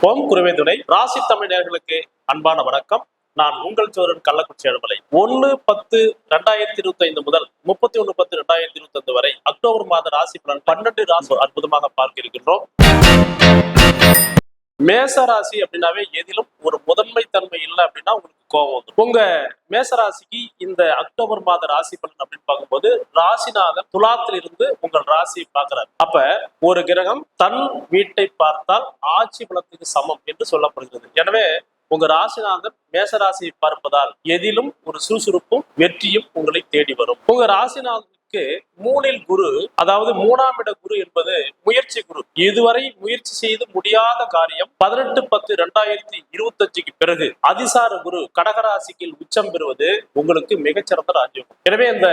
ஓம் குருவே துணை ராசி தமிழ் அன்பான வணக்கம். நான் உங்கள் சோழன் கள்ளக்குறிச்சி அலுவலை ஒன்னு பத்து ரெண்டாயிரத்தி இருபத்தி ஐந்து முதல் முப்பத்தி ஒன்னு பத்து ரெண்டாயிரத்தி இருபத்தி ஐந்து வரை அக்டோபர் மாத ராசி பலன் பன்னெண்டு ராசி அற்புதமாக பார்க்க இருக்கின்றோம். மேச ராசி அப்படின்னாவே எதிலும் ஒரு முதன்மை தன்மை இல்லை அப்படின்னா உங்களுக்கு கோபம் வந்துடும் உங்க மேசராசிக்கு இந்த அக்டோபர் மாத ராசி பலன் அப்படின்னு பார்க்கும்போது ராசிநாதன் துலாத்தில் இருந்து உங்கள் ராசியை பார்க்கிறார். அப்ப ஒரு கிரகம் தன் வீட்டை பார்த்தால் ஆட்சி பலத்துக்கு சமம் என்று சொல்லப்படுகிறது. எனவே உங்க ராசிநாதன் மேச ராசியை பார்ப்பதால் எதிலும் ஒரு சுறுசுறுப்பும் வெற்றியும் உங்களை தேடி வரும். உங்க ராசிநாதனுக்கு மூணில் குரு அதாவது மூணாம் இட குரு என்பது முயற்சி குரு. இதுவரை முயற்சி செய்து முடியாத காரியம் பதினெட்டு பத்து ரெண்டாயிரத்தி இருபத்தி அஞ்சுக்கு பிறகு அதிசார குரு கடகராசிக்கு உச்சம் பெறுவது உங்களுக்கு மிகச்சிறந்த ராஜ்யம். எனவே இந்த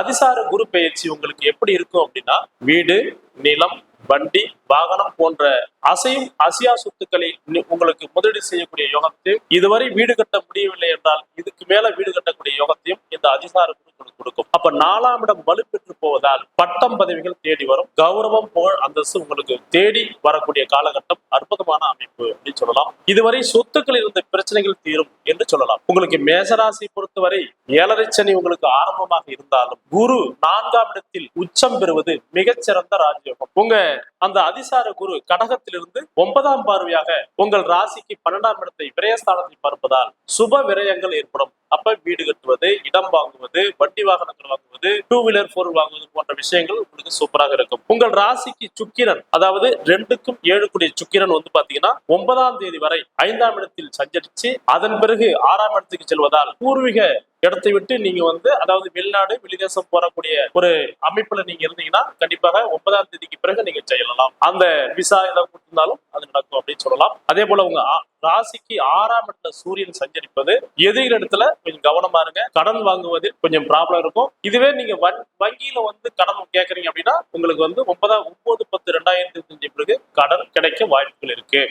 அதிசார குரு பயிற்சி உங்களுக்கு எப்படி இருக்கும் அப்படின்னா வீடு நிலம் வண்டி வாகனம் போன்ற அசையும் அசியா சொத்துக்களை உங்களுக்கு முதலீடு செய்யக்கூடிய யோகத்தையும் இதுவரை வீடு கட்ட முடியவில்லை என்றால் இதுக்கு மேல வீடு கட்டக்கூடிய யோகத்தையும் இந்த அதிகார குழு கொடுக்கும். அப்ப நாலாம் இடம் வலுப்பெற்று போவதால் பட்டம் பதவிகள் தேடி வரும். கௌரவம் புகழ் அந்தஸ்து உங்களுக்கு தேடி வரக்கூடிய காலகட்டம் அற்புதமான அமைப்பு அப்படின்னு சொல்லலாம். இதுவரை சொத்துக்களில் இருந்த பிரச்சனைகள் தீரும் என்று சொல்லலாம். உங்களுக்கு மேசராசி பொறுத்தவரை ஏழரை சனி உங்களுக்கு ஆரம்பமாக இருந்தாலும் குரு நான்காம் இடத்தில் உச்சம் பெறுவது மிகச்சிறந்த ராஜயோகம். உங்க அந்த அதிசார குரு கடகத்திலிருந்து ஒன்பதாம் பார்வையாக உங்கள் ராசிக்கு பன்னெண்டாம் இடத்தை விரயஸ்தானத்தை பார்ப்பதால் சுப விரயங்கள் ஏற்படும். அப்ப வீடு கட்டுவது இடம் வாங்குவது வண்டி வாகனங்கள் வாங்குவது டூ வீலர் போர் வாங்குவது போன்ற விஷயங்கள் உங்களுக்கு சூப்பராக இருக்கும். உங்கள் ராசிக்கு சுக்கிரன் அதாவது ரெண்டுக்கும் ஏழு கூடிய சுக்கிரன் வந்து பாத்தீங்கன்னா ஒன்பதாம் தேதி வரை ஐந்தாம் இடத்தில் சஞ்சரிச்சு அதன் பிறகு ஆறாம் இடத்துக்கு செல்வதால் பூர்வீக இடத்தை விட்டு நீங்க வந்து அதாவது வெளிநாடு வெளிதேசம் போறக்கூடிய ஒரு அமைப்புல நீங்க இருந்தீங்கன்னா கண்டிப்பாக ஒன்பதாம் தேதிக்கு பிறகு நீங்க செய்யலாம். அந்த விசா ஏதாவது கொடுத்திருந்தாலும் அது நடக்கும் அப்படின்னு சொல்லலாம். அதே போல உங்க ராசிக்கு ஆறாம் இடத்துல சூரியன் சஞ்சரிப்பது எதிர் இடத்துல கொஞ்சம் கவனமா இருங்க. கடன் வாங்குவதில் கொஞ்சம் ப்ராப்ளம் இருக்கும். இதுவே நீங்க வங்கியில வந்து கடன் கேக்குறீங்க அப்படின்னா உங்களுக்கு வந்து ஒன்பதாம் ஒன்பது பத்து ரெண்டாயிரத்தி இருபத்தஞ்சு பிறகு கடன் கிடைக்க வாய்ப்புகள் இருக்கு.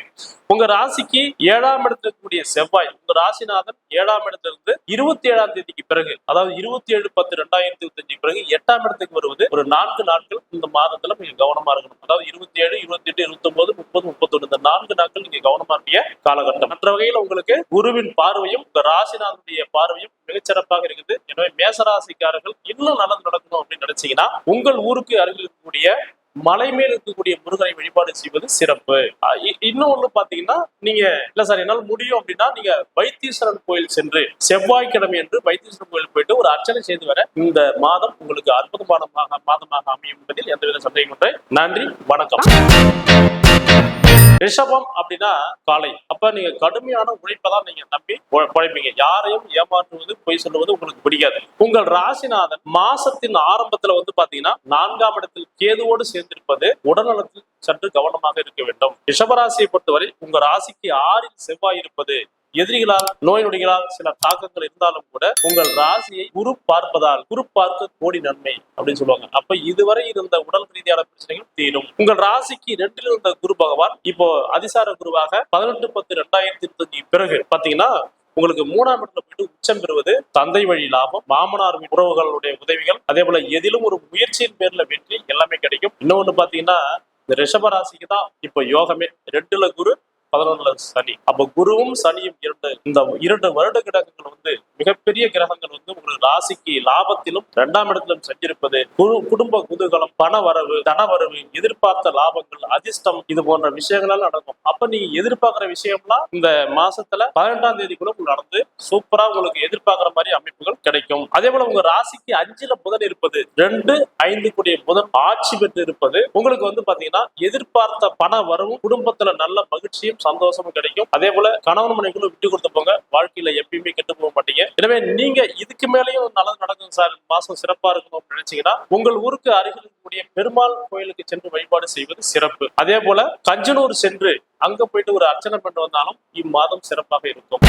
உங்க ராசிக்கு ஏழாம் இடத்துல இருக்கக்கூடிய செவ்வாய் உங்க ராசிநாதன் ஏழாம் இடத்துல இருந்து இருபத்தி ஏழாம் தேதிக்கு பிறகு அதாவது இருபத்தி ஏழு பத்து ரெண்டாயிரத்தி இருபத்தஞ்சு பிறகு எட்டாம் இடத்துக்கு வருவது ஒரு நான்கு நாட்கள் இந்த மாதத்துல நீங்க கவனமா இருக்கணும். அதாவது இருபத்தி ஏழு இருபத்தி எட்டு இருபத்தி ஒன்பது முப்பது முப்பத்தொன்னு இந்த நான்கு நாட்கள் நீங்க கவனமா இருக்க காலகட்டம். மற்ற வகையில் உங்களுக்கு குருவின் பார்வையும் உங்க ராசிநாதனுடைய பார்வையும் மிகச்சிறப்பாக இருக்குது. எனவே மேசராசிக்காரர்கள் இன்னும் நல்லது நடக்கணும் அப்படின்னு நினைச்சீங்கன்னா உங்கள் ஊருக்கு அருகில் இருக்கக்கூடிய மலை மேல் இருக்கக்கூடிய முருகனை வழிபாடு செய்வது சிறப்பு. இ- இன்னும் ஒண்ணு பாத்தீங்கன்னா நீங்க இல்ல சார் என்னால் முடியும் அப்படின்னா நீங்க வைத்தீஸ்வரன் கோயில் சென்று செவ்வாய்க்கிழமை என்று வைத்தீஸ்வரன் கோயில் போயிட்டு ஒரு அர்ச்சனை செய்து வர இந்த மாதம் உங்களுக்கு அற்புதமான மாதமாக அமையும் என்பதில் எந்தவித சந்தேகம் நன்றி வணக்கம். ரிஷபம் அப்படின்னா காலை. அப்ப நீங்க கடுமையான உழைப்பை தான் நீங்க நம்பி உழ- உழைப்பீங்க. யாரையும் ஏமாற்றுவது பொய் சொல்லுவது உங்களுக்கு பிடிக்காது. உங்கள் ராசிநாதன் மாசத்தின் ஆரம்பத்துல வந்து பாத்தீங்கன்னா நான்காம் இடத்தில் கேதுவோடு சேர்ந்திருப்பது உடல்நலத்தில் சற்று கவனமாக இருக்க வேண்டும். ரிஷபராசியை பொறுத்தவரை உங்க ராசிக்கு ஆறில் செவ்வாய் இருப்பது எதிரிகளால் நோய் நொடிகளால் சில தாக்கங்கள் இருந்தாலும் கூட உங்கள் ராசியை குரு பார்ப்பதால் குரு பார்க்க கோடி நன்மை அப்படின்னு சொல்லுவாங்க. அப்ப இதுவரை இருந்த உடல் ரீதியான பிரச்சனைகள் தீரும். உங்கள் ராசிக்கு ரெண்டில் இருந்த குரு பகவான் இப்போ அதிசார குருவாக பதினெட்டு பத்து ரெண்டாயிரத்தி இருபத்தஞ்சு பிறகு பாத்தீங்கன்னா உங்களுக்கு மூணாம் இடத்துல போயிட்டு உச்சம் பெறுவது தந்தை வழி லாபம் மாமனார் உறவுகளுடைய உதவிகள் அதே போல எதிலும் ஒரு முயற்சியின் பேர்ல வெற்றி எல்லாமே கிடைக்கும். இன்னொன்னு பாத்தீங்கன்னா இந்த ரிஷபராசிக்கு தான் இப்போ யோகமே. ரெண்டுல குரு பதினொன்றுல சனி. அப்ப குருவும் சனியும் இரண்டு இந்த இரண்டு வருட கிரகங்கள் வந்து மிகப்பெரிய கிரகங்கள் வந்து உங்களுக்கு ராசிக்கு லாபத்திலும் இரண்டாம் இடத்திலும் சென்றிருப்பது. குரு- குடும்ப குதூகலம் பண வரவு தன வரவு எதிர்பார்த்த லாபங்கள் அதிர்ஷ்டம் இது போன்ற விஷயங்களால் நடக்கும். அப்ப நீங்க எதிர்பார்க்கிற விஷயம்லாம் இந்த மாசத்துல பதினெட்டாம் தேதிக்குள்ள உங்களுக்கு நடந்து சூப்பரா உங்களுக்கு எதிர்பார்க்கிற மாதிரி அமைப்புகள் கிடைக்கும். அதே போல உங்க ராசிக்கு அஞ்சுல புதன் இருப்பது ரெண்டு ஐந்து கூடிய புதன் ஆட்சி பெற்று இருப்பது உங்களுக்கு வந்து பாத்தீங்கன்னா எதிர்பார்த்த பண வரவும் குடும்பத்துல நல்ல மகிழ்ச்சியும் சந்தோஷமும் கிடைக்கும். அதே போல கணவன் மனைவிகளும் விட்டு கொடுத்து போங்க. வாழ்க்கையில எப்பயுமே கெட்டு போக மாட்டீங்க. எனவே நீங்க இதுக்கு மேலேயும் நல்லது நடக்கும் சார். மாசம் சிறப்பா இருக்கணும் அப்படின்னு நினைச்சீங்கன்னா உங்கள் ஊருக்கு அருகில் இருக்கக்கூடிய பெருமாள் கோயிலுக்கு சென்று வழிபாடு செய்வது சிறப்பு. அதே போல கஞ்சனூர் சென்று அங்க போயிட்டு ஒரு அர்ச்சனை பண்ணி வந்தாலும் இம்மாதம் சிறப்பாக இருக்கும்.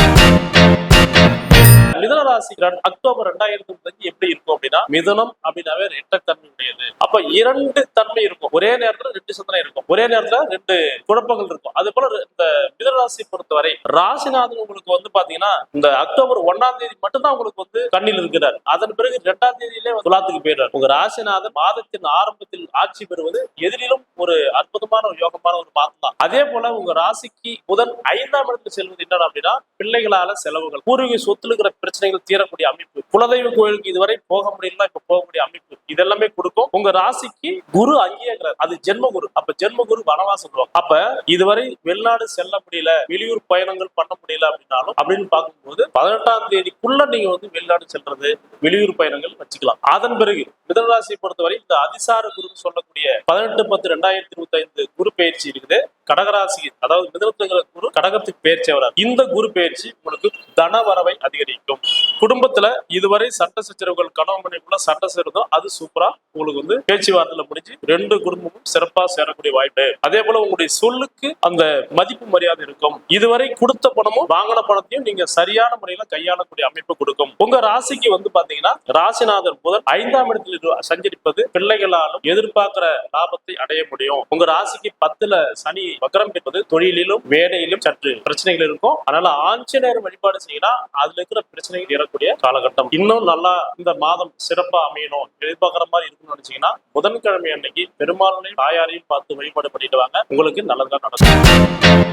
மிதன மிதனராசி அக்டோபர் ரெண்டாயிரத்தி இருபத்தஞ்சு எப்படி இருக்கும் அப்படின்னா மிதனம் அப்படின்னாவே ரெட்டத்தன்மை உடையது அப்ப இரண்டு தன்மை இருக்கும். ஒரே நேரத்துல ரெண்டு சிந்தனை இருக்கும். ஒரே நேரத்துல ரெண்டு குழப்பங்கள் இருக்கும். அது போல இந்த மிதனராசி பொறுத்தவரை ராசிநாதன் உங்களுக்கு வந்து பாத்தீங்கன்னா இந்த அக்டோபர் ஒன்னாம் தேதி மட்டும்தான் உங்களுக்கு வந்து கண்ணில் இருக்கிறார். அதன் பிறகு இரண்டாம் தேதியிலே துலாத்துக்கு போயிடுறார். உங்க ராசிநாதன் மாதத்தின் ஆரம்பத்தில் ஆட்சி பெறுவது எதிரிலும் ஒரு அற்புதமான ஒரு யோகமான ஒரு மாதம் தான். அதே போல உங்க ராசிக்கு புதன் ஐந்தாம் இடத்துல செல்வது என்ன அப்படின்னா பிள்ளைகளால செலவுகள் பூர்வீக சொத்துல இருக்கிற பிரச்சனைகள் தீரக்கூடிய அமைப்பு. குலதெய்வ கோயிலுக்கு இதுவரை போக முடியல இப்ப போகக்கூடிய அமைப்பு. இதெல்லாமே கொடுக்கும். உங்க ராசிக்கு குரு அங்கேயங்கிறார் அது ஜென்ம குரு அப்ப ஜென்ம குரு வனவாசம் சொல்லுவாங்க. அப்ப இதுவரை வெளிநாடு செல்ல முடியல வெளியூர் பயணங்கள் பண்ண முடியல அப்படின்னாலும் அப்படின்னு பார்க்கும்போது பதினெட்டாம் தேதிக்குள்ள நீங்க வந்து வெளிநாடு செல்றது வெளியூர் பயணங்கள் வச்சுக்கலாம். அதன் பிறகு மிதனராசியை பொறுத்தவரை இந்த அதிசார குருன்னு சொல்லக்கூடிய பதினெட்டு பத்து ரெண்டாயிரத்தி இருபத்தி ஐந்து குரு பயிற்சி இருக்குது. கடகராசி அதாவது மிதனத்துங்கிற குரு கடகத்துக்கு பயிற்சி வராது இந்த குரு பயிற்சி உங்களுக்கு தன வரவை அதிகரிக்கும். குடும்பத்துல இதுவரை சட்ட சச்சரவுகள் கணவன் மனைவிக்குள்ள சட்ட சேருதோ அது சூப்பரா உங்களுக்கு வந்து பேச்சுவார்த்தையில முடிஞ்சு ரெண்டு குடும்பமும் சிறப்பா சேரக்கூடிய வாய்ப்பு. அதே போல உங்களுடைய சொல்லுக்கு அந்த மதிப்பு மரியாதை இருக்கும். இதுவரை கொடுத்த பணமும் வாங்கின பணத்தையும் நீங்க சரியான முறையில கையாளக்கூடிய அமைப்பு கொடுக்கும். உங்க ராசிக்கு வந்து பாத்தீங்கன்னா ராசிநாதர் முதல் ஐந்தாம் இடத்தில் சஞ்சரிப்பது பிள்ளைகளாலும் எதிர்பார்க்கிற லாபத்தை அடைய முடியும். உங்க ராசிக்கு பத்துல சனி வக்கரம் பெறுவது தொழிலிலும் வேலையிலும் சற்று பிரச்சனைகள் இருக்கும். அதனால ஆஞ்சநேயர் வழிபாடு செய்யலாம் அதுல இருக்கிற பிரச்சனைகள் ஏறக்கூடிய காலகட்டம். இன்னும் நல்லா இந்த மாதம் சிறப்பா அமையணும் எதிர்பார்க்கிற மாதிரி இருக்கும்னு நினைச்சீங்கன்னா புதன்கிழமை அன்னைக்கு பெருமாளையும் தாயாரையும் பார்த்து வழிபாடு பண்ணிட்டு வாங்க. உங்களுக்கு நல்லதா நடக்கும்.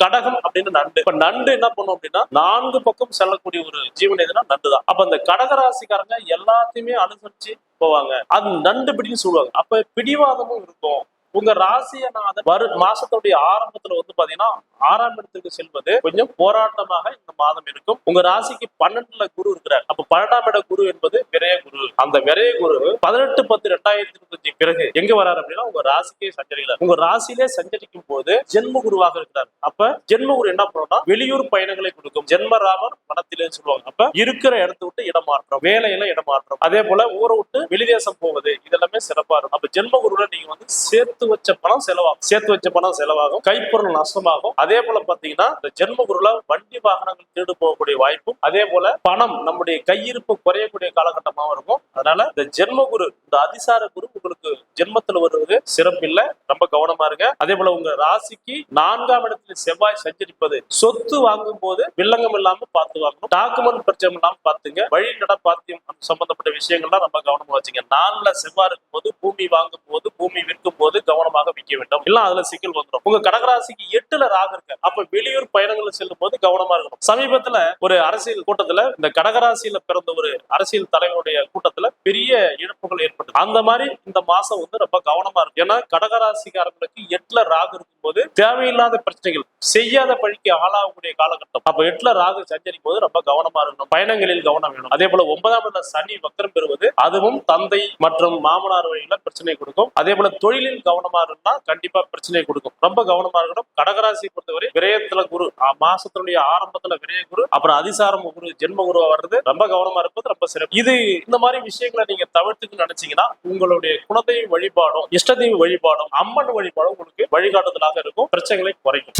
கடகம் அப்படின்னு நண்டு. இப்ப நண்டு என்ன பண்ணும் அப்படின்னா நான்கு பக்கம் செல்லக்கூடிய ஒரு ஜீவன் எதுனா நண்டு தான் அப்ப அந்த கடக ராசிக்காரங்க எல்லாத்தையுமே அனுசரிச்சு போவாங்க. அது நண்டு பிடின்னு சொல்லுவாங்க. அப்ப பிடிவாதமும் இருக்கும். உங்க ராசியநாதன் வரு மாசத்துடைய ஆரம்பத்துல வந்து பாத்தீங்கன்னா ஆறாம் இடத்துக்கு செல்வது கொஞ்சம் போராட்டமாக இந்த மாதம் இருக்கும். உங்க ராசிக்கு பன்னெண்டுல குரு இருக்கிறார். அப்ப பன்னெண்டாம் இட குரு என்பது விரய குரு. அந்த விரய குரு பதினெட்டு பத்து ரெண்டாயிரத்தி இருபத்தஞ்சு பிறகு எங்க வராரு அப்படின்னா உங்க ராசிக்கே சஞ்சரிக்கிறார் உங்க ராசியிலே சஞ்சரிக்கும் போது ஜென்ம குருவாக இருக்கிறார். அப்ப ஜென்ம குரு என்ன பண்ணா வெளியூர் பயணங்களை கொடுக்கும். ஜென்ம ராமர் பணத்திலே சொல்லுவாங்க. அப்ப இருக்கிற இடத்த விட்டு இடமாற்றம் வேலையில இடமாற்றம். அதே போல ஊரை விட்டு வெளிதேசம் போவது இதெல்லாமே சிறப்பா இருக்கும். அப்ப ஜென்ம குருல நீங்க வந்து சேர்த்து வச்ச பணம் செலவாகும். சேர்த்து வச்ச பணம் செலவாகும். கைப்பொருள் நஷ்டமாகும். அதே போல பாத்தீங்கன்னா இந்த ஜென்ம குருல வண்டி வாகனங்கள் திருடு போகக்கூடிய வாய்ப்பும் அதே போல பணம் நம்முடைய கையிருப்பு குறையக்கூடிய காலகட்டமாகவும் இருக்கும். அதனால இந்த ஜென்ம குரு இந்த அதிசார குரு உங்களுக்கு ஜென்மத்துல வருவது சிறப்பில்லை ரொம்ப கவனமா இருங்க. அதே போல உங்க ராசிக்கு நான்காம் இடத்துல செவ்வாய் சஞ்சரிப்பது. சொத்து வாங்கும் போது வில்லங்கம் இல்லாம பார்த்து வாங்கணும். டாக்குமெண்ட் பிரச்சனை இல்லாம பாத்துங்க வழி நடப்பாத்தியம் சம்பந்தப்பட்ட விஷயங்கள்லாம் ரொம்ப கவனமா வச்சுங்க. நான்ல செவ்வாய் இருக்கும் போது பூமி வாங்கும் போது பூமி விற்கும் போது கவனமாக விற்க வேண்டும். இல்ல அதுல சிக்கல் வந்துடும் உங்க கடகராசிக்கு எட்டுல ராக இருக்கு. அப்ப வெளியூர் பயணங்கள் செல்லும் போது கவனமா இருக்கணும். சமீபத்துல ஒரு அரசியல் கூட்டத்துல இந்த கடகராசியில பிறந்த ஒரு அரசியல் தலைவருடைய கூட்டத்துல பெரிய இழப்புகள் ஏற்பட்டது அந்த மாதிரி இந்த மாசம் வந்து ரொம்ப கவனமா இருக்கும் ஏன்னா கடகராசிக்காரங்களுக்கு எட்டுல ராகு இருக்கு. போது தேவையில்லாத பிரச்சனைகள் செய்யாத பழிக்கு ஆளாகக்கூடிய காலகட்டம். அப்ப எட்டுல ராகு சஞ்சரிக்கும் போது ரொம்ப கவனமா இருக்கணும். பயணங்களில் கவனம் வேணும். அதே போல ஒன்பதாம் இடத்துல சனி வக்கரம் பெறுவது அதுவும் தந்தை மற்றும் மாமனார் வழியில பிரச்சனை கொடுக்கும். அதே போல தொழிலில் கவனமா இருந்தா கண்டிப்பா பிரச்சனை கொடுக்கும். ரொம்ப கவனமா இருக்கணும். கடகராசி பொறுத்தவரை விரயத்துல குரு மாசத்தினுடைய ஆரம்பத்துல விரய குரு அப்புறம் அதிசாரம் குரு ஜென்ம குருவா வர்றது ரொம்ப கவனமா இருப்பது ரொம்ப சிறப்பு. இது இந்த மாதிரி விஷயங்களை நீங்க தவிர்த்துக்கு நினைச்சீங்கன்னா உங்களுடைய குலதெய்வ வழிபாடும் இஷ்டதெய்வ வழிபாடும் அம்மன் வழிபாடும் உங்களுக்கு வழிகாட்டுதலாக இருக்கும். பிரச்சனைகளை குறைக்கும்.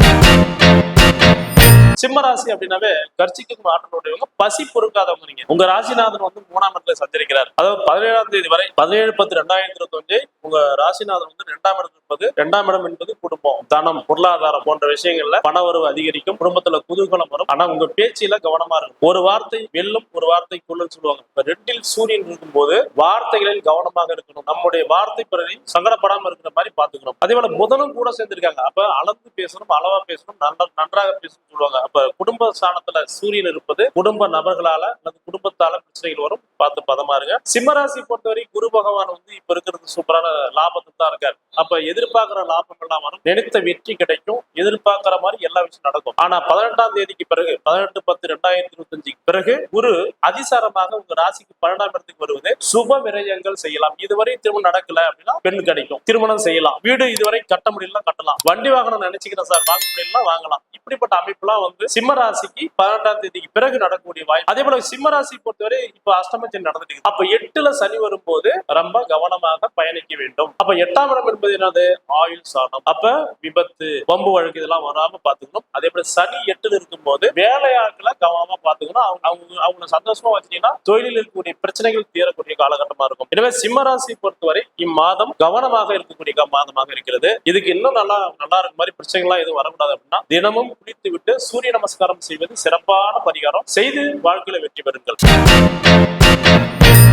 சிம்ம ராசி அப்படின்னாவே கர்ச்சிக்கும் ஆற்றலுடையவங்க பசி பொறுக்காதவங்க நீங்க. உங்க ராசிநாதன் வந்து மூணாம் இடத்துல சஞ்சரிக்கிறார். அதாவது பதினேழாம் தேதி வரை பதினேழு பத்து ரெண்டாயிரத்தி இருபத்தி ஒன்று உங்க ராசிநாதன் வந்து ரெண்டாம் இடம் இருப்பது ரெண்டாம் இடம் என்பது குடும்பம் தனம் பொருளாதாரம் போன்ற விஷயங்கள்ல பண வரவு அதிகரிக்கும் குடும்பத்துல குதூகலம் வரும். ஆனா உங்க பேச்சில கவனமா இருக்கும் ஒரு வார்த்தை வெல்லும் ஒரு வார்த்தை கொள்ளுன்னு சொல்லுவாங்க. இப்ப ரெண்டில் சூரியன் இருக்கும் போது வார்த்தைகளில் கவனமாக இருக்கணும். நம்முடைய வார்த்தை பிறனை சங்கடப்படாம இருக்கிற மாதிரி பாத்துக்கணும் அதே போல புதனும் கூட சேர்ந்திருக்காங்க. அப்ப அளந்து பேசணும் அளவா பேசணும் நன்ற- நன்றாக பேசணும்னு சொல்லுவாங்க. அப்ப குடும்ப ஸ்தானத்துல சூரியன் இருப்பது குடும்ப நபர்களால அல்லது குடும்பத்தால பிரச்சனைகள் வரும். பார்த்து பதமா இருங்க. சிம்மராசி பொறுத்தவரை குரு பகவான் வந்து இப்ப இருக்கிறது சூப்பரான லாபத்தை தான் இருக்காரு. அப்ப எதிர்பார்க்கிற லாபம் வரும். நினைத்த வெற்றி கிடைக்கும். எதிர்பார்க்கிற மாதிரி எல்லா விஷயம் நடக்கும். ஆனா பதினெட்டாம் தேதிக்கு பிறகு பதினெட்டு பத்து ரெண்டாயிரத்தி இருபத்தஞ்சு பிறகு குரு அதிசாரமாக உங்க ராசிக்கு பன்னெண்டாம் இடத்துக்கு வருவது சுப விரயங்கள் செய்யலாம். இதுவரை திருமணம் நடக்கல அப்படின்னா பெண் கிடைக்கும் திருமணம் செய்யலாம். வீடு இதுவரை கட்ட முடியல கட்டலாம். வண்டி வாகனம் நினைச்சுக்கிறேன் சார். வாங்க முடியல வாங்கலாம். இப்படிப்பட்ட இப்படிப்பட்ட அமைப்புலாம் வந்து வந்து சிம்மராசிக்கு பன்னெண்டாம் தேதிக்கு பிறகு நடக்கக்கூடிய வாய்ப்பு. அதே போல சிம்மராசி பொறுத்தவரை இப்ப அஷ்டமத்தில் நடந்துட்டு அப்ப எட்டுல சனி வரும்போது ரொம்ப கவனமாக பயணிக்க வேண்டும். அப்ப எட்டாம் இடம் என்பது என்னது? ஆயுள் சாணம். அப்ப விபத்து வம்பு வழக்கு இதெல்லாம் வராம பாத்துக்கணும் அதே போல சனி எட்டுல இருக்கும்போது வேலையாட்களை கவனமா பாத்துக்கணும் அவங்க அவங்க அவங்கள சந்தோஷமா வச்சீங்கன்னா தொழிலில் இருக்கக்கூடிய பிரச்சனைகள் தீரக்கூடிய காலகட்டமா இருக்கும். எனவே சிம்மராசி பொறுத்தவரை இம்மாதம் கவனமாக இருக்கக்கூடிய மாதமாக இருக்கிறது. இதுக்கு இன்னும் நல்லா நல்லா இருக்க மாதிரி பிரச்சனைகள்லாம் எதுவும் வரக்கூடாது அப்படின்னா தினமும் குளித்து விட்டு சூரிய சூரிய நமஸ்காரம் செய்வது சிறப்பான பரிகாரம். செய்து வாழ்க்கையில வெற்றி பெறுங்கள்.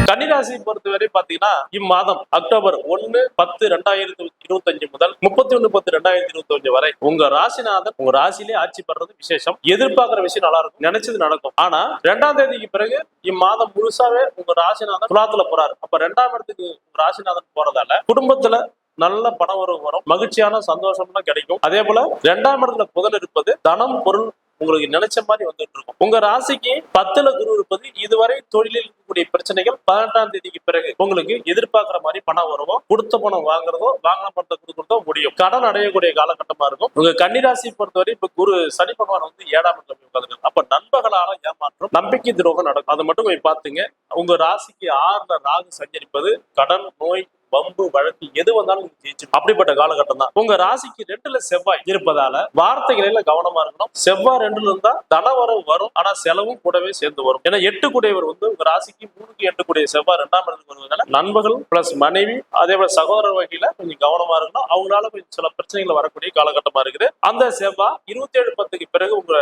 கன்னிராசியை பொறுத்தவரை பாத்தீங்கன்னா இம்மாதம் அக்டோபர் ஒன்னு பத்து ரெண்டாயிரத்தி இருபத்தி அஞ்சு முதல் முப்பத்தி ஒண்ணு பத்து ரெண்டாயிரத்தி இருபத்தி அஞ்சு வரை உங்க ராசிநாதன் உங்க ராசியிலே ஆட்சி பெறது விசேஷம். எதிர்பார்க்கிற விஷயம் நல்லா இருக்கும் நினைச்சது நடக்கும். ஆனா ரெண்டாம் தேதிக்கு பிறகு இம்மாதம் முழுசாவே உங்க ராசிநாதன் குலாத்துல போறாரு. அப்ப ரெண்டாம் இடத்துக்கு உங்க ராசிநாதன் போறதால குடும்பத்துல நல்ல பணம் வரும் வரும் மகிழ்ச்சியான சந்தோஷம்லாம் கிடைக்கும். அதே போல ரெண்டாம் இடத்துல புதல் இருப்பது தனம் பொருள் உங்களுக்கு நினைச்ச மாதிரி வந்துட்டு இருக்கும். உங்க ராசிக்கு பத்துல குரு இருப்பது இதுவரை தொழிலில் இருக்கக்கூடிய பிரச்சனைகள் பதினெட்டாம் தேதிக்கு பிறகு உங்களுக்கு எதிர்பார்க்கிற மாதிரி பணம் வருவோம் கொடுத்த பணம் வாங்குறதோ வாங்கின பணத்தை கொடுக்கறதோ முடியும். கடன் அடையக்கூடிய காலகட்டமா இருக்கும். உங்க கன்னிராசி பொறுத்தவரை இப்ப குரு சனி பகவான் வந்து ஏழாம் இடத்துல போய் அப்ப நண்பர்களால ஏமாற்றம் நம்பிக்கை துரோகம் நடக்கும். அதை மட்டும் போய் பாத்துங்க உங்க ராசிக்கு ஆறுல ராகு சஞ்சரிப்பது கடன் நோய் வம்பு வழக்கு எது வந்தாலும் ஜெயிச்சு அப்படிப்பட்ட காலகட்டம் தான். உங்க ராசிக்கு ரெண்டுல செவ்வாய் இருப்பதால வார்த்தைகளில கவனமா இருக்கணும். செவ்வாய் ரெண்டுல இருந்தா தனவரவு வரும் ஆனா செலவும் கூடவே சேர்ந்து வரும். ஏன்னா எட்டு கூடையவர் வந்து உங்க ராசிக்கு மூணுக்கு எட்டு கூடிய செவ்வாய் ரெண்டாம் இடத்துக்கு வருவதால நண்பர்கள் பிளஸ் மனைவி அதே போல சகோதர வகையில கொஞ்சம் கவனமா இருக்கணும். அவங்களால கொஞ்சம் சில பிரச்சனைகள் வரக்கூடிய காலகட்டமா இருக்குது. அந்த செவ்வாய் இருபத்தி ஏழு பத்துக்கு பிறகு உங்க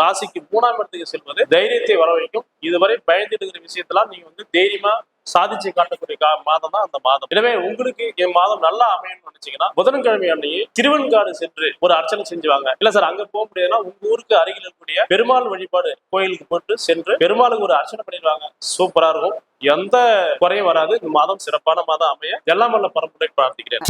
ராசிக்கு மூணாம் இடத்துக்கு செல்வது தைரியத்தை வர வைக்கும் இதுவரை பயந்துட்டு இருக்கிற விஷயத்தெல்லாம் நீங்க வந்து தைரியமா சாதிச்சு காட்டக்கூடிய கா- மாதம் தான் அந்த மாதம். எனவே உங்களுக்கு என் மாதம் நல்லா அமையணும்னு நினைச்சீங்கன்னா புதன்கிழமை அன்னைக்கு திருவெண்காடு சென்று ஒரு அர்ச்சனை செஞ்சுவாங்க இல்ல சார் அங்க போக முடியாதுன்னா உங்க ஊருக்கு அருகில் இருக்கக்கூடிய பெருமாள் வழிபாடு கோயிலுக்கு போட்டு சென்று பெருமாளுக்கு ஒரு அர்ச்சனை பண்ணிடுவாங்க சூப்பரா இருக்கும். எந்த குறையும் வராது. இந்த மாதம் சிறப்பான மாதம் அமைய. எல்லாம் வல்ல பரம்பரை பிரார்த்திக்கிறேன்.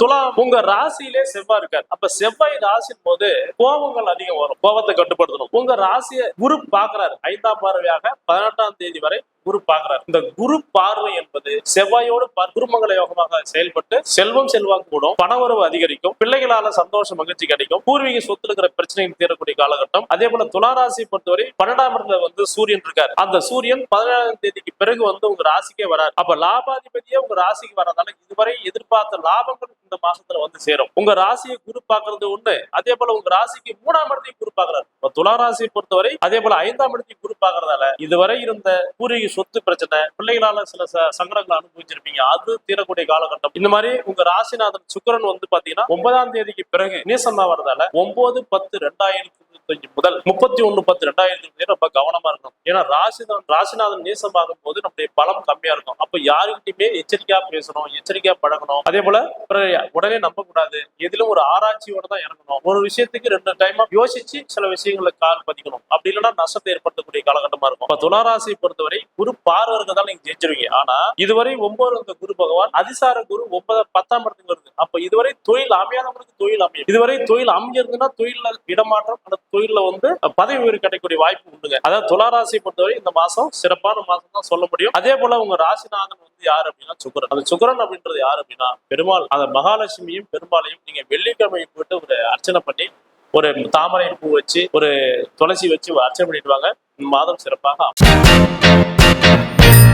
துலாம் உங்க ராசியிலே செவ்வாய் இருக்காரு. அப்ப செவ்வாய் ராசின் போது கோபங்கள் அதிகம் வரும். கோபத்தை கட்டுப்படுத்தணும். உங்க ராசியை குரு பாக்குறாரு ஐந்தாம் பார்வையாக பதினெட்டாம் தேதி வரை குரு பார்க்கிறார். இந்த குரு பார்வை என்பது செவ்வாயோடு குருமங்கள யோகமாக செயல்பட்டு செல்வம் செல்வாக்கு கூடும் பணவரவு அதிகரிக்கும் பிள்ளைகளால சந்தோஷ மகிழ்ச்சி கிடைக்கும் பூர்வீக சொத்து இருக்கிற பிரச்சனைகள் தீரக்கூடிய காலகட்டம். அதே போல துளாராசி பொறுத்தவரை பன்னெண்டாம் இடத்துல வந்து சூரியன் இருக்காரு. அந்த சூரியன் பதினேழாம் தேதிக்கு பிறகு வந்து உங்க ராசிக்கே வராரு. அப்ப லாபாதிபதியே உங்க ராசிக்கு வராதால இதுவரை எதிர்பார்த்த லாபங்கள் இந்த மாசத்துல வந்து சேரும். உங்க ராசியை குரு பாக்குறது ஒண்ணு. அதே போல உங்க ராசிக்கு மூணாம் இடத்தையும் குரு பாக்குறாரு துளாராசியை ராசியை பொறுத்தவரை அதே போல ஐந்தாம் இடத்தையும் குரு பாக்குறதால இதுவரை இருந்த பூர்வீக சொத்து பிரச்சனை பிள்ளைகளால சில ச- சங்கடங்களை அனுபவிச்சிருப்பீங்க. அது தீரக்கூடிய காலகட்டம். இந்த மாதிரி உங்க ராசிநாதன் சுக்கிரன் வந்து பாத்தீங்கன்னா ஒன்பதாம் தேதிக்கு பிறகு நீசமா வரதால ஒன்பது பத்து ரெண்டாயிரத்தி இருபத்தஞ்சு முதல் முப்பத்தி ஒண்ணு பத்து ரெண்டாயிரத்தி இருபது ரொம்ப கவனமா இருக்கணும். ஏன்னா ராசிநாதன் ராசிநாதன் நேசமாகும் போது நம்முடைய பலம் கம்மியா இருக்கும். அப்ப யாருக்கிட்டையுமே எச்சரிக்கையா பேசணும் எச்சரிக்கையா பழகணும். அதே போல உடனே நம்ப கூடாது எதிலும் ஒரு ஆராய்ச்சியோட தான் இறங்கணும். ஒரு விஷயத்துக்கு ரெண்டு டைமா யோசிச்சு சில விஷயங்களை கால் பதிக்கணும். அப்படி இல்லைன்னா நஷ்டத்தை ஏற்படுத்தக்கூடிய காலகட்டமா இருக்கும். இப்ப துளாராசியை பொறுத்தவரை குரு பார்வர்கள் தான் நீங்க ஜெயிச்சிருவீங்க. ஆனா இதுவரை ஒன்பது இருந்த குரு பகவான் அதிசார குரு ஒன்பது பத்தாம் இடத்துக்கு வருது. அப்ப இதுவரை தொழில் அமையாதவங்களுக்கு தொழில் அமையும். இதுவரை தொழில் அமைஞ்சிருந்ததுன்னா தொழில் இடமாற்றம் அந்த தொழில வந்து பதவி உயர்வு கிடைக்கக்கூடிய வாய்ப்பு உண்டுங்க. அதாவது துளாராசியை பொறுத்தவரை இந்த மாசம் சிறப்பான மாசம் தான் சொல்ல முடியும். அதே போல உங்க ராசிநாதன் வந்து யார் அப்படின்னா சுக்கரன். அந்த சுக்கரன் அப்படின்றது யார் அப்படின்னா பெருமாள். அந்த மகாலட்சுமியும் பெருமாளையும் நீங்க வெள்ளிக்கிழமை போட்டு ஒரு அர்ச்சனை பண்ணி ஒரு தாமரை பூ வச்சு ஒரு துளசி வச்சு அர்ச்சனை பண்ணிடுவாங்க இந்த மாதம் சிறப்பாக அமையும்.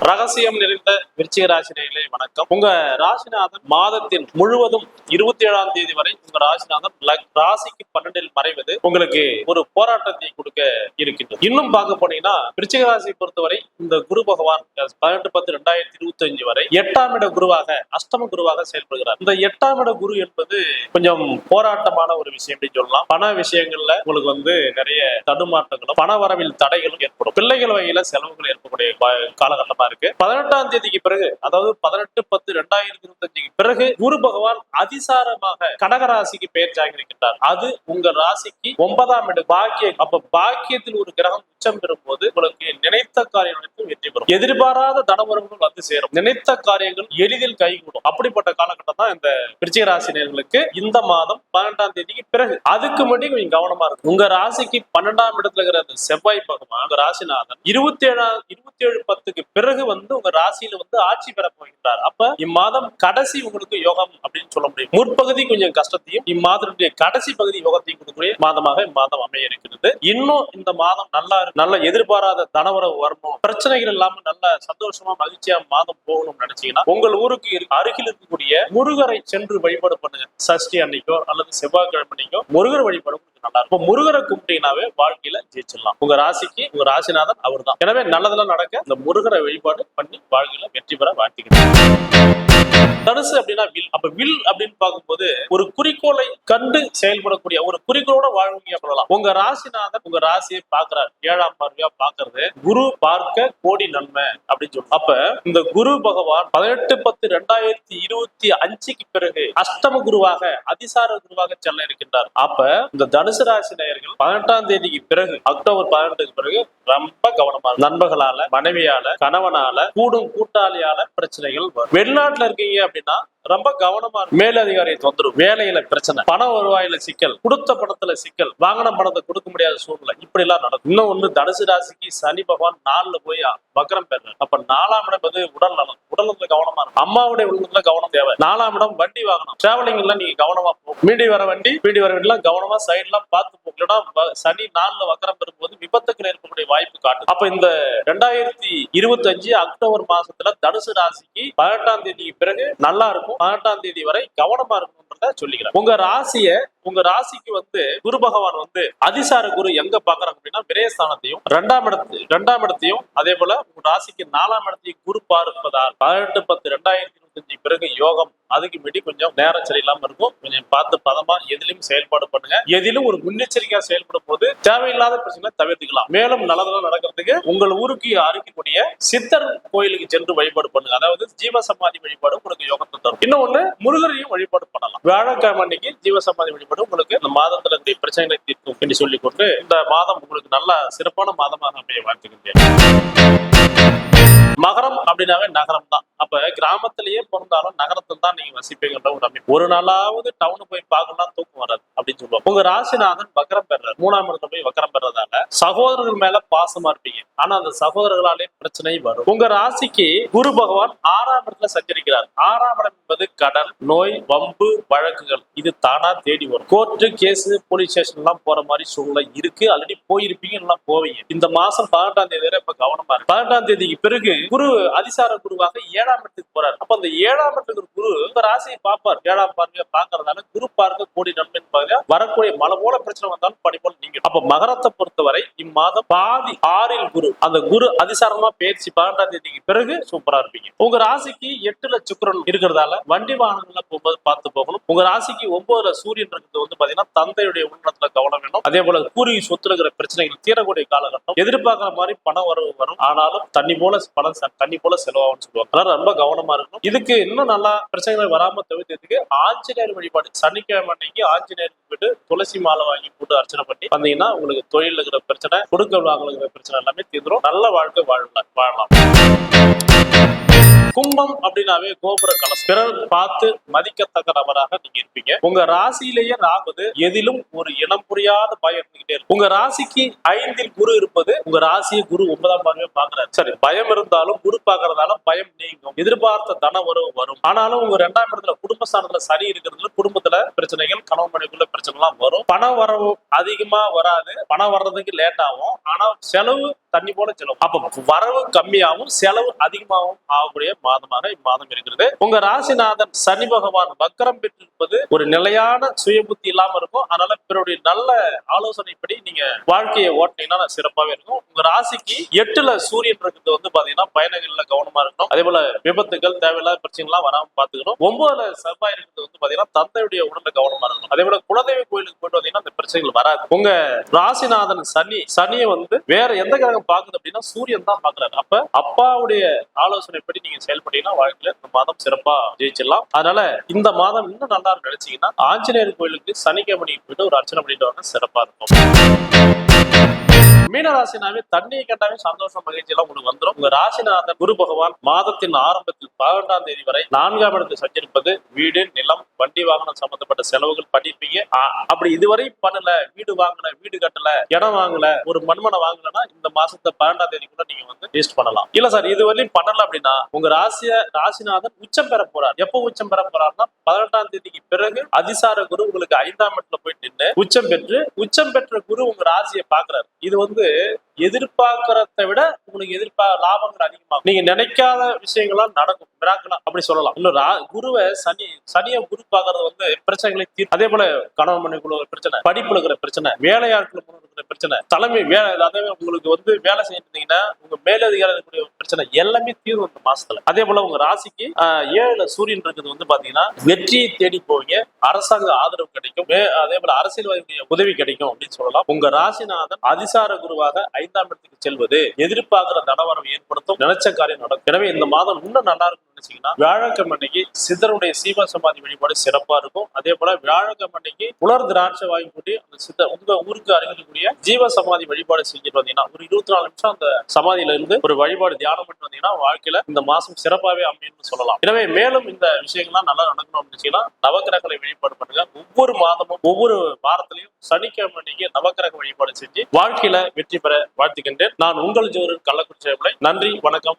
ரகசியம் நிறைந்த விருச்சிக ராசினியிலே வணக்கம். உங்க ராசிநாதன் மாதத்தின் முழுவதும் இருபத்தி ஏழாம் தேதி வரை உங்க ராசிநாதன் ராசிக்கு பன்னெண்டில் மறைவது உங்களுக்கு ஒரு போராட்டத்தை கொடுக்க இருக்கின்றது. இன்னும் பார்க்க போனீங்கன்னா விருச்சிக ராசியை பொறுத்தவரை இந்த குரு பகவான் பதினெட்டு பத்து ரெண்டாயிரத்தி இருபத்தி அஞ்சு வரை எட்டாம் இட குருவாக அஷ்டம குருவாக செயல்படுகிறார். இந்த எட்டாம் இட குரு என்பது கொஞ்சம் போராட்டமான ஒரு விஷயம் அப்படின்னு சொல்லலாம். பண விஷயங்கள்ல உங்களுக்கு வந்து நிறைய தடுமாற்றங்களும் பண வரவில் தடைகளும் ஏற்படும். பிள்ளைகள் வகையில செலவுகள் ஏற்படக்கூடிய காலகட்டமா இருக்கு. பதினெட்டாம் தேதிக்கு பிறகு அதாவது பதினெட்டு பத்து ரெண்டாயிரத்தி இருபத்தி அஞ்சுக்கு பிறகு குரு பகவான் அதிசாரமாக கடகராசிக்கு பெயர் ஆகியிருக்கின்றார் அது உங்க ராசிக்கு ஒன்பதாம் இடம். பாக்கியம் அப்ப பாக்கியத்தில் ஒரு கிரகம் உச்சம் பெறும் போது உங்களுக்கு நினைத்த காரியங்களுக்கு வெற்றி பெறும். எதிர்பாராத தனவரவுகள் வந்து சேரும். நினைத்த காரியங்கள் எளிதில் கைகூடும். அப்படிப்பட்ட காலகட்டம் தான் இந்த விருச்சிக ராசினியர்களுக்கு இந்த மாதம் பன்னெண்டாம் தேதிக்கு பிறகு. அதுக்கு முன்னாடி கொஞ்சம் கவனமா இருக்கும் உங்க ராசிக்கு பன்னெண்டாம் இடத்துல இருக்கிற அந்த செவ்வாய் பகவான் உங்க ராசிநாதன் இருபத்தி ஏழாம் இருபத்தி ஏழு பத்துக்கு பிறகு வந்து உங்க ராசியில வந்து ஆட்சி பெற போகின்றார். அப்ப இம்மாதம் கடைசி உங்களுக்கு யோகம் அப்படின்னு சொல்ல முடியும். முற்பகுதி கொஞ்சம் கஷ்டத்தையும் இம்மாதத்துடைய கடைசி பகுதி யோகத்தையும் கொடுக்கக்கூடிய மாதமாக இம்மாதம் அமைய இருக்கிறது. இன்னும் இந்த மாதம் நல்லா நல்ல எதிர்பாராத தனவரவு வரணும். பிரச்சனைகள் இல்லாம நல்ல சந்தோஷமா மகிழ்ச்சியா மாதம் போகணும்னு நினைச்சீங்கன்னா உங்கள் ஊருக்கு அருகில் இருக்கக்கூடிய முருகரை சென்று வழிபாடு பண்ணுங்க. சஷ்டி அன்னைக்கோ அல்லது செவ்வாய்க்கிழமை அன்னைக்கோ முருகர் வழிபாடு நல்லா இருக்கும் முருகரை கும்பிட்டீங்கன்னாவே வாழ்க்கையில ஜெயிச்சிடலாம். உங்க ராசிக்கு உங்க ராசிநாதன் அவர்தான். எனவே நல்லதெல்லாம் நடக்க இந்த முருகரை வழிபாடு பண்ணி வாழ்க்கையில வெற்றி பெற வாழ்த்துக்கிறேன் தனுசு அப்படின்னா வில். அப்ப வில் அப்படின்னு பார்க்கும்போது ஒரு குறிக்கோளை கண்டு செயல்படக்கூடிய ஒரு குறிக்கோளோட வாழ்வீங்க சொல்லலாம் உங்க ராசிநாதன் உங்க ராசியை பார்க்கிறார். ஏழாம் பார்வையா பார்க்கறது. குரு பார்க்க கோடி நன்மை அப்படின்னு சொல்லுவோம். அப்ப இந்த குரு பகவான் பதினெட்டு பத்து ரெண்டாயிரத்தி இருபத்தி அஞ்சுக்கு பிறகு அஷ்டம குருவாக அதிசார குருவாக செல்ல இருக்கின்றார். அப்ப இந்த தனுசு ராசி நேயர்கள் பதினெட்டாம் தேதிக்கு பிறகு அக்டோபர் பதினெட்டுக்கு பிறகு ரொம்ப கவனமா நண்பர்களால மனைவியால கணவனால கூடும் கூட்டாளியால பிரச்சனைகள் வரும். வெளிநாட்டுல இருக்கீங்க அப்படின்னா ரொம்ப கவனமா மேலதிகாரியை தொந்தரவு வேலையில பிரச்சனை பண வருவாயில சிக்கல் கொடுத்த பணத்துல சிக்கல் வாங்கின பணத்தை கொடுக்க முடியாத சூழ்நிலை இப்படி எல்லாம் நடக்கும் இன்னும் ஒண்ணு தனுசு ராசிக்கு சனி பகவான் நாலுல போய் வக்கரம் பெறார். அப்ப நாலாம் இடம் வந்து உடல் நலம் உடல்நலத்துல கவனமா இருக்கும் அம்மாவுடைய உடல்நலத்துல கவனம் தேவை. நாலாம் இடம் வண்டி வாகனம். டிராவலிங் எல்லாம் நீங்க கவனமா போகும் மீடி வர வண்டி மீடி வர வண்டிலாம் கவனமா சைட் எல்லாம் பார்த்து போகும் சனி நாலுல வக்கரம் பெறும்போது விபத்துக்கு இருக்கக்கூடிய வாய்ப்பு காட்டும் அப்ப இந்த ரெண்டாயிரத்தி இருபத்தி அஞ்சு அக்டோபர் மாசத்துல தனுசு ராசிக்கு பதினெட்டாம் தேதிக்கு பிறகு நல்லா இருக்கும். பதினெட்டாம் தேதி வரை கவனமா இருக்கணும்ன்றத சொல்லிக்கிறேன். உங்க ராசியை உங்க ராசிக்கு வந்து குரு பகவான் வந்து அதிசார குரு எங்க பாக்குறாங்க அப்படின்னா விரயஸ்தானத்தையும் ரெண்டாம் இடத்து ரெண்டாம் இடத்தையும் அதே போல உங்க ராசிக்கு நாலாம் இடத்தையும் குரு பார்ப்பதால் பதினெட்டு பத்து ரெண்டாயிரத்தி இருபத்தஞ்சு பிறகு யோகம் அதுக்கு முன்னாடி கொஞ்சம் நேரம் சரியில்லாம இருக்கும். கொஞ்சம் பார்த்து பதமா எதிலும் செயல்பாடு பண்ணுங்க. எதிலும் ஒரு முன்னெச்சரிக்கையா செயல்படும் போது தேவையில்லாத பிரச்சனை தவிர்த்துக்கலாம். மேலும் நல்லதெல்லாம் நடக்கிறதுக்கு உங்கள் ஊருக்கு அருகக்கூடிய சித்தர் கோயிலுக்கு சென்று வழிபாடு பண்ணுங்க. அதாவது ஜீவ சமாதி வழிபாடு உங்களுக்கு யோகத்தை தரும். இன்னொன்னு முருகரையும் வழிபாடு பண்ணலாம். வியாழக்கிழமை அன்னைக்கு ஜீவ சமாதி வழிபாடு உங்களுக்கு இந்த மாதத்துல இருந்து பிரச்சனைகளை தீர்க்கும் என்று சொல்லிக்கொண்டு இந்த மாதம் உங்களுக்கு நல்ல சிறப்பான மாதமாக அமைய வாழ்த்துக்கின்றேன் மகரம் அப்படின்னாவே நகரம் தான். அப்ப கிராமத்திலேயே பிறந்தாலும் நகரத்தில் தான் நீங்க வசிப்பீங்கன்ற ஒரு அமைப்பு. ஒரு நாளாவது டவுனு போய் பார்க்கலாம் தூக்கம் வராது. அப்படின்னு சொல்லுவாங்க. உங்க ராசிநாதன் வக்கரம் பெறாரு. மூணாம் இடத்துல போய் வக்கரம் பெறதால சகோதரர்கள் மேல பாசமா இருப்பீங்க. ஆனா அந்த சகோதரர்களாலே பிரச்சனை வரும். உங்க ராசிக்கு குரு பகவான் ஆறாம் இடத்துல சஞ்சரிக்கிறார். ஆறாம் இடம் என்பது கடல் நோய் வம்பு வழக்குகள். இது தானா தேடி வரும். கோர்ட்டு கேஸ் போலீஸ் ஸ்டேஷன் எல்லாம் போற மாதிரி சூழ்நிலை இருக்கு. ஆல்ரெடி போயிருப்பீங்க எல்லாம் போவீங்க. இந்த மாசம் பதினெட்டாம் தேதி வரை இப்ப கவனமா இருக்கு பதினெட்டாம் தேதிக்கு பிறகு குரு அதிசார குருவாக ஏழாம் இடத்துக்கு போறாரு. அப்ப அந்த ஏழாம் இடத்துக்கு குரு இந்த ராசியை பார்ப்பார். ஏழாம் பார்வையை பாக்குறதால குரு பார்க்க கோடி நன்மைன்னு வரக்கூடிய மலை போல பிரச்சனை வந்தாலும் பனி போல நீங்க அப்ப மகரத்தை பொறுத்தவரை இம்மாதம் பாதி ஆறில் குரு. அந்த குரு அதிசாரமா பயிற்சி பன்னெண்டாம் தேதிக்கு பிறகு சூப்பரா இருப்பீங்க. உங்க ராசிக்கு எட்டுல சுக்கரன் இருக்கிறதால வண்டி வாகனங்கள்ல போகும்போது பார்த்து போகணும். உங்க ராசிக்கு ஒன்பதுல சூரியன் இருக்கிறது வந்து பாத்தீங்கன்னா தந்தையுடைய உன்னத்துல கவனம் வேணும். அதே போல கூறி சொத்துல இருக்கிற பிரச்சனைகள் தீரக்கூடிய காலகட்டம். எதிர்பார்க்கிற மாதிரி பணம் வரவு வரும். ஆனாலும் தண்ணி போல பணம் தண்ணி போல செலவாகும்னு சொல்லுவாங்க. அதனால ரொம்ப கவனமா இருக்கணும். இதுக்கு இன்னும் நல்லா பிரச்சனைகள் வராம தவிர்த்ததுக்கு ஆஞ்சநேயர் வழிபாடு. சனிக்கிழமை அன்னைக்கு ஆஞ்சநேயர் போயிட்டு துளசி மாலை வாங்கி போட்டு அர்ச்சனை பண்ணி வந்தீங்கன்னா உங்களுக்கு தொழில் இருக்கிற பிரச்சனை கொடுக்கல் வாங்கல் இருக்கிற பிரச்சனை எல்லாமே தீர்ந்துடும் நல்ல வாழ்க்கை வாழலாம் வாழலாம். கும்பம் அப்படின்னாவே கோபுர கலசம் பிறர் பார்த்து மதிக்கத்தக்க நபராக நீங்க இருப்பீங்க. உங்க ராசியிலேயே ராகுது எதிலும் ஒரு இனம் புரியாத பயம் இருந்துகிட்டே இருக்கும். உங்க ராசிக்கு ஐந்தில் குரு இருப்பது உங்க ராசியை குரு ஒன்பதாம் பார்வையை பாக்குறாரு சரி பயம் இருந்தாலும் குரு பாக்குறதால பயம் நீங்கும். எதிர்பார்த்த தன உறவு வரும். ஆனாலும் உங்க ரெண்டாம் இடத்துல குடும்ப ஸ்தானத்துல சனி இருக்கிறதுல குடும்பத்துல பிரச்சனைகள் கணவன் மனைவிக்குள்ள பிரச்சனை எல்லாம் வரும். பண வரவு அதிகமா வராது. பணம் வர்றதுக்கு லேட் ஆகும். ஆனா செலவு தண்ணி போல செலவு. அப்ப வரவு கம்மியாகவும் செலவு அதிகமாகவும் ஆகக்கூடிய மாதமாக இம்மாதம் இருக்கிறது. உங்க ராசிநாதன் சனி பகவான் வக்கரம் பெற்றிருப்பது ஒரு நிலையான சுயபுத்தி இல்லாம இருக்கும். அதனால பிறருடைய நல்ல ஆலோசனைப்படி நீங்க வாழ்க்கையை ஓட்டினீங்கன்னா சிறப்பாவே இருக்கும். உங்க ராசிக்கு எட்டுல சூரியன் இருக்கிறது வந்து பாத்தீங்கன்னா பயணங்கள்ல கவனமா இருக்கணும். அதே போல விபத்துகள் தேவையில்லாத பிரச்சனைகள்லாம் வராம பாத்துக்கணும் ஒன்பதுல செவ்வாய் இருக்கிறது வந்து பாத்தீங்கன்னா தந்தையுடைய உடல்ல கவனமா இருக்கணும். அதே போல குலதெய்வ கோயிலுக்கு போயிட்டு வந்தீங்கன்னா அந்த பிரச்சனைகள் வராது. உங்க ராசிநாதன் சனி சனியை வந்து வேற எந்த கிரகம் பாக்குது அப்படின்னா சூரியன் தான் பாக்குறாரு அப்ப அப்பாவுடைய ஆலோசனைப்படி நீங்க செயல்பட்டீங்கன்னா வாழ்க்கையில இந்த மாதம் சிறப்பா ஜெயிச்சிடலாம். அதனால இந்த மாதம் இன்னும் நல்லா இருக்கும்னு நினைச்சீங்கன்னா ஆஞ்சநேயர் கோயிலுக்கு சனிக்கிழமை போயிட்டு ஒரு அர்ச்சனை பண்ணிட்டு வாங்க. சிறப்பா இருக்கும். மீனராசினாவே தண்ணியை கண்டாவே சந்தோஷம் மகிழ்ச்சி எல்லாம் உங்களுக்கு வந்துடும் உங்க ராசிநாதன் குரு பகவான் மாதத்தின் ஆரம்பத்தில் பதினெட்டாம் தேதி வரை நான்காம் இடத்தில் சஞ்சரிப்பது வீடு நிலம் வண்டி வாகனம் சம்பந்தப்பட்ட செலவுகள் பண்ணிருப்பீங்க. அப்படி இதுவரை பண்ணல. வீடு வாங்கல வீடு கட்டல இடம் வாங்கல ஒரு மண்மனை வாங்கலன்னா இந்த மாசத்தை பன்னெண்டாம் கூட நீங்க வந்து லிஸ்ட் பண்ணலாம். இல்ல சார் இதுவரையும் பண்ணல அப்படின்னா உங்க ராசிய ராசிநாதன் உச்சம் பெற போறார். எப்போ உச்சம் பெற போறாருன்னா பதினெட்டாம் தேதிக்கு பிறகு அதிசார குரு உங்களுக்கு ஐந்தாம் இடத்துல போயிட்டு நின்று உச்சம் பெற்று உச்சம் பெற்ற குரு உங்க ராசியை பாக்குறாரு இது வந்து எதிர்பார்க்கறதை விட உங்களுக்கு எதிர்பார்க்க லாபங்கள் அதிகமாகும். நீங்க நினைக்காத விஷயங்கள்லாம் நடக்கும். மிராக்கலாம் அப்படி சொல்லலாம். இன்னும் குருவை சனி சனியை குரு பாக்குறது வந்து பிரச்சனைகளை தீர் அதே போல கணவன் மனைவிக்குள்ள ஒரு பிரச்சனை படிப்புல இருக்கிற பிரச்சனை வேலையாட்கள் இருக்கிற பிரச்சனை தலைமை வேலை அதே உங்களுக்கு வந்து வேலை செஞ்சுட்டு இருந்தீங்கன்னா உங்க மேலதிகாரி இருக்கக்கூடிய பிரச்சனை எல்லாமே தீர்வு இந்த மாசத்துல. அதே போல உங்க ராசிக்கு ஆஹ், ஏழுல சூரியன் இருக்கிறது வந்து பாத்தீங்கன்னா வெற்றியை தேடி போவீங்க. அரசாங்க ஆதரவு கிடைக்கும். அதே போல அரசியல்வாதிகளுடைய உதவி கிடைக்கும் அப்படின்னு சொல்லலாம். உங்க ராசிநாதன் அதிசார குருவாக ஐந்தாம் இடத்துக்கு செல்வது எதிர்பார்க்கிற தடவரம் ஏற்படுத்தும். நினைச்ச காரியம் நடக்கும். எனவே இந்த மாதம் இன்னும் நல்லா இருக்கும் நினைச்சீங்கன்னா வியாழக்கம் அன்னைக்கு சித்தருடைய சீவ சமாதி வழிபாடு சிறப்பா இருக்கும். அதே போல வியாழக்கம் அன்னைக்கு புலர் திராட்சை வாங்கி கூட்டி அந்த சித்த உங்க ஊருக்கு அருகில் இருக்கக்கூடிய ஜீவ சமாதி வழிபாடு செஞ்சுட்டு வந்தீங்கன்னா ஒரு இருபத்தி நாலு நிமிஷம் அந்த சமாதியில இருந்து ஒரு வழிபாடு தியானம் பண்ணிட்டு வந்தீங்கன்னா வாழ்க்கையில இந்த மாசம் சிறப்பாகவே அமையும்னு சொல்லலாம். எனவே மேலும் இந்த விஷயங்கள்லாம் நல்லா நடக்கணும் அப்படின்னு நவகிரகங்களை வழிபாடு பண்ணுங்க. ஒவ்வொரு மாதமும் ஒவ்வொரு வாரத்திலையும் சனிக்கிழமை அன்னைக்கு நவக்கிரக வழிபாடு செஞ்சு வாழ்க்கையில வெற்றி பெற வாழ்த்துக்கின்றேன் நான் உங்கள் ஜோரர் கள்ளக்குறிச்சி நன்றி வணக்கம்.